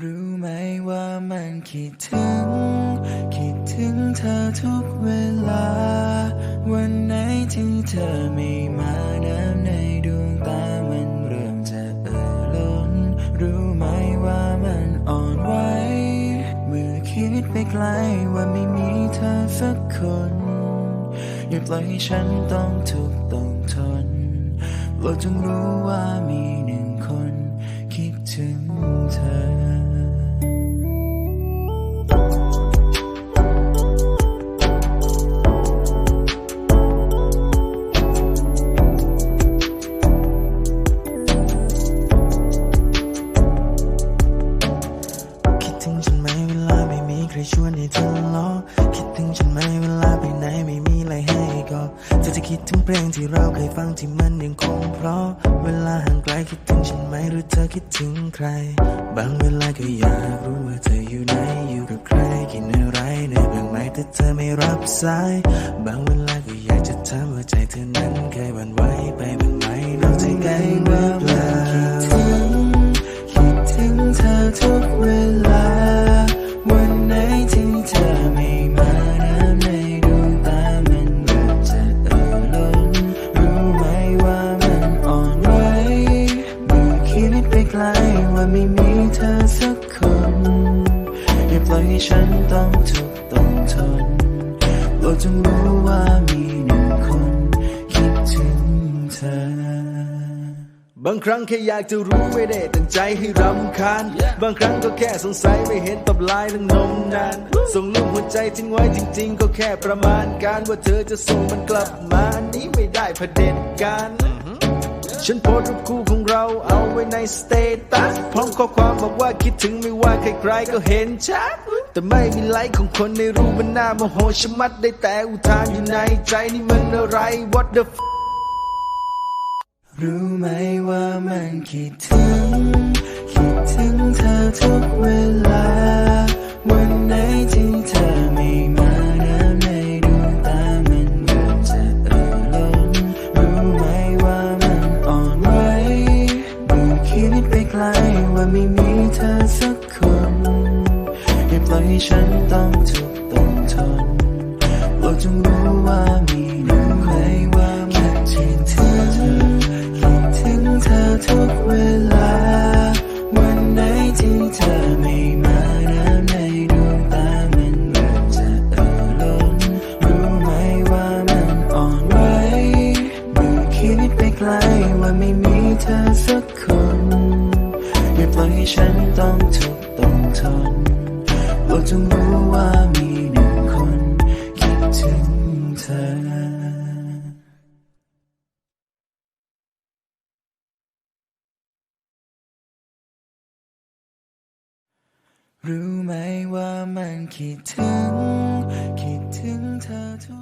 รู้ไหมว่ามันคิดถึง คิดถึงเธอทุกเวลา วันไหนที่เธอไม่มาน้ำในดวงตามันเริ่มจะเอ่อล้น รู้ไหมว่ามันอ่อนไหวเมื่อคิดไปไกลว่าไม่มีเธอสักคน อย่าปล่อยให้ฉันต้องทุกข์ต้องทนโปรดจงรู้ว่ามีหนึ่ง ถึงเธอ คิดถึงฉันไหมเวลาไม่มีใครชวนให้เธอล้อคิดถึงฉันไหม เพลงที่เราเคยฟังที่มันยังคงเพราะ เวลาห่างไกลคิดถึงฉันไหมหรือเธอคิดถึงใคร บางเวลาก็อยากรู้ว่าเธออยู่ไหนอยู่กับใครกินอะไรในบางไหมแต่เธอไม่รับสาย บางเวลาก็อยากจะถามว่าใจเธอนั้นเคยหวั่นไหวไปบ้างไหมนอกใจกันหรือเปล่า ดไปไกลว่าไม่มีเธอสักคน อย่าปล่อยให้ฉันต้องทุกข์ต้องทนโปรดจงรู้ว่ามีหนึ่งคนคิดถึงเธอบางครั้งแค่อยากจะรู้ไม่ได้ตั้งใจให้รำคาญ บางครั้งก็แค่สงสัยไม่เห็นตอบไลน์ตั้งนมนาน ส่งรูปหัวใจทิ้งไว้จริง ๆ ก็แค่ประมาณการว่าเธอจะส่งมันกลับมานี้ไม่ได้เผด็จการ ฉันโพสรูปคู่ของเราเอาไว้ในสเตตัสพร้อมข้อความบอกว่าคิดถึงไม่ว่าใครๆก็เห็นชัดแต่ไม่มีไลค์ของคนในรูปมันน่าโมโหชะมัดได้แต่อุทานอยู่ในใจนี่มันอะไร what the f รู้ไหมว่ามันคิดถึง คิดถึงเธอทุกเวลา วันไหนที่เธอ ล่อยให้ฉันต้องทุกข์ต้องทนโปรดจงรู้ว่ามีหนึ่งคนว่ามันคิดถึงคิดถึงเธอทุกเวลา วันไหนที่เธอไม่มาน้ำในดวงตามันเริ่มจะเอ่อล้นรู้ไหมว่ามันอ่อนไหวเมื่อคิดไปไกลว่าไม่มีเธอสักคนอย่าปล่อยให้ฉันต้องทุกข์ต้องทน ดจงรู้ว่ามีหนึ่งคนคิดถึงเธอรู้ไหมว่ามันคิดถึง คิดถึงเธอทุก